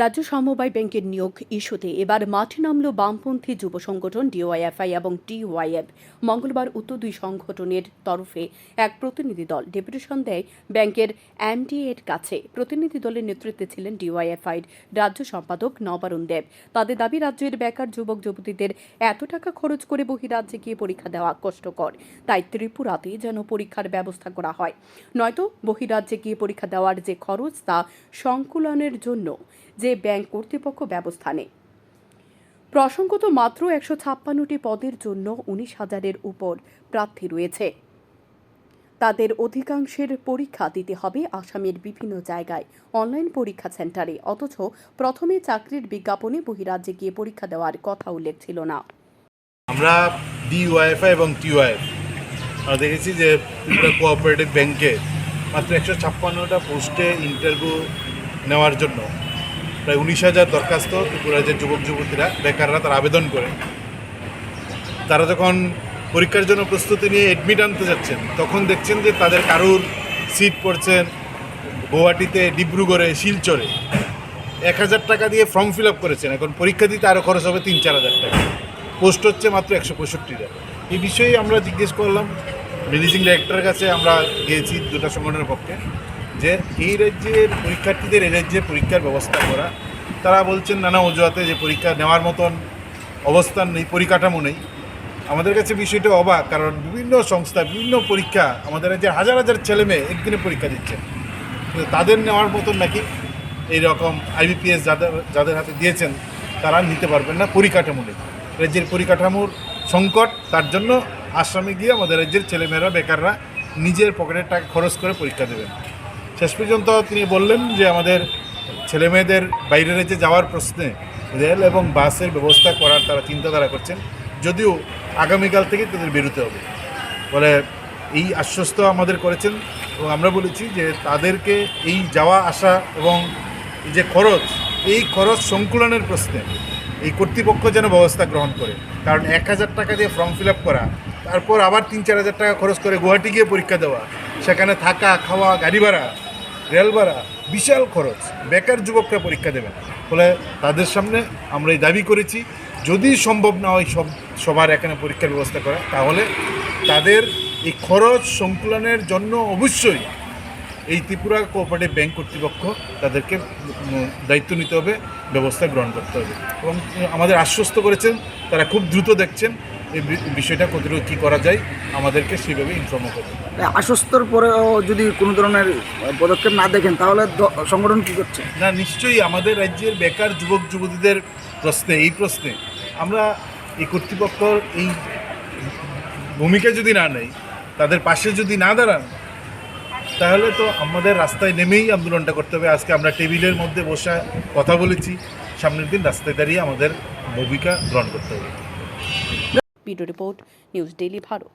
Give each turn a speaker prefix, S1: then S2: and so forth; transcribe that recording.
S1: রাজ্য সমবায় ব্যাংকের নিয়োগ ইস্যুতে এবার মাঠে নামল বামপন্থী যুব সংগঠন ডিওয়াইএফআই এবং ডিওয়াইএফ মঙ্গলবার উত্তর দুই সংগঠনের তরফে এক প্রতিনিধি দল ডেপুটেশন দেয় ব্যাংকের এমডি এর কাছে। প্রতিনিধি দলের নেতৃত্বে ছিলেন ডিওয়াইএফআইর রাজ্য সম্পাদক নবারুণ দেব। তাদের দাবি, রাজ্যের বেকার যুবক যুবতীদের এত টাকা খরচ করে বহিরাজ্যে গিয়ে পরীক্ষা দেওয়া কষ্টকর। তাই ত্রিপুরাতে যেন পরীক্ষার ব্যবস্থা করা হয়। নয়তো বহিরাজ্যে গিয়ে পরীক্ষা দেওয়ার যে খরচ তা সংকুলনের জন্য। যে ব্যাংক কর্তৃপক্ষ ব্যবস্থা নেয়। প্রসঙ্গত মাত্র একশো ছাপ্পান্নটি পদের জন্য উনিশ হাজারের উপর প্রার্থী রয়েছে। তাদের অধিকাংশের পরীক্ষা দিতে হবে আসামের বিভিন্ন জায়গায় অনলাইন পরীক্ষা সেন্টারে, অথচ প্রথমে চাকরির বিজ্ঞাপনে বহিরাজ্যে গিয়ে পরীক্ষা দেওয়ার কথা উল্লেখ ছিল না।
S2: আমরা ডিওয়াইএফআই এবং টিওয়াইএফ দেখেছি যে কোঅপারেটিভ ব্যাংকে মাত্র একশো ছাপ্পান্নটা পোস্টে ইন্টারভিউ নেওয়ার জন্য প্রায় উনিশ হাজার দরখাস্ত ত্রিপুরা যে যুবক যুবতীরা, বেকাররা তারা আবেদন করে। তারা যখন পরীক্ষার জন্য প্রস্তুতি নিয়ে এডমিট আনতে যাচ্ছেন, তখন দেখছেন যে তাদের কারুর সিট পড়ছেন গুয়াহাটিতে, ডিব্রুগড়ে, শিলচরে। এক হাজার টাকা দিয়ে ফর্ম ফিল আপ করেছেন। এখন পরীক্ষা দিতে আরও খরচ হবে তিন, চার হাজার টাকা। পোস্ট হচ্ছে মাত্র একশো পঁয়ষট্টিটা এই বিষয়ে আমরা জিজ্ঞেস করলাম ম্যানেজিং ডাইরেক্টরের কাছে আমরা গিয়েছি দুটো সংগঠনের পক্ষে। যে এই রাজ্যের পরীক্ষার্থীদের, এই রাজ্যে পরীক্ষার ব্যবস্থা করা। তারা বলছেন নানা অজুহাতে যে পরীক্ষা নেওয়ার মতন অবস্থান নেই, পরিকাঠামো নেই। আমাদের কাছে বিষয়টা অবাক, কারণ বিভিন্ন সংস্থা, বিভিন্ন পরীক্ষা, আমাদের রাজ্যে হাজার হাজার ছেলে মেয়ে একদিনে পরীক্ষা দিচ্ছে। তাদের নেওয়ার মতন নাকি এইরকম আইবিপিএস যাদের যাদের হাতে দিয়েছেন, তারা নিতে পারবেন না, পরিকাঠামো নেই। রাজ্যের পরিকাঠামোর সংকট, তার জন্য আসামে গিয়ে আমাদের রাজ্যের ছেলেমেয়েরা বেকাররা নিজের পকেটের টাকা খরচ করে পরীক্ষা দেবেন। শেষ পর্যন্ত তিনি বললেন যে আমাদের ছেলেমেয়েদের বাইরের রাজ্যে যাওয়ার প্রশ্নে রেল এবং বাসের ব্যবস্থা করার তারা চিন্তাধারা করছেন। যদিও আগামীকাল থেকে তাদের বেরোতে হবে। বলে এই আশ্বস্ত আমাদের করেছেন এবং আমরা বলেছি যে তাদেরকে এই যাওয়া, আসা এবং যে খরচ, এই খরচ সংকুলনের প্রশ্নে এই কর্তৃপক্ষ যেন ব্যবস্থা গ্রহণ করে। কারণ এক হাজার টাকা দিয়ে ফর্ম ফিল করা, তারপর আবার তিন চার হাজার টাকা খরচ করে গুয়াহাটি গিয়ে পরীক্ষা দেওয়া, সেখানে থাকা, খাওয়া, গাড়ি ভাড়া রেল ভাড়া বিশাল খরচ। বেকার যুবকরা পরীক্ষা দেবেন ফলে তাদের সামনে আমরা এই দাবি করেছি, যদি সম্ভব না হয় সব সবার এখানে পরীক্ষার ব্যবস্থা করা, তাহলে তাদের এই খরচ সংকুলনের জন্য অবশ্যই এই ত্রিপুরা কোঅপারেটিভ ব্যাংক কর্তৃপক্ষ তাদেরকে দায়িত্ব নিতে হবে, ব্যবস্থা গ্রহণ করতে হবে। এবং আমাদের আশ্বস্ত করেছেন, তারা খুব দ্রুত দেখছেন এই বিষয়টা কতটুকু কী করা যায় আমাদেরকে সেইভাবে ইনফর্ম করবে
S3: আশ্বস্তর পরেও যদি কোনো ধরনের পদক্ষেপ না দেখেন তাহলে সংগঠন কী করছে?
S2: না নিশ্চয়ই আমাদের রাজ্যের বেকার যুবক যুবতীদের প্রশ্নে এই প্রশ্নে আমরা এই কর্তৃপক্ষর এই ভূমিকা যদি না নেই তাদের পাশে যদি না দাঁড়ান তাহলে তো আমাদের রাস্তায় নেমেই আন্দোলনটা করতে হবে। আজকে আমরা টেবিলের মধ্যে বসে কথা বলেছি সামনের দিন রাস্তায় দাঁড়িয়ে আমাদের ভূমিকা গ্রহণ করতে হবে।
S1: video report news daily Bharat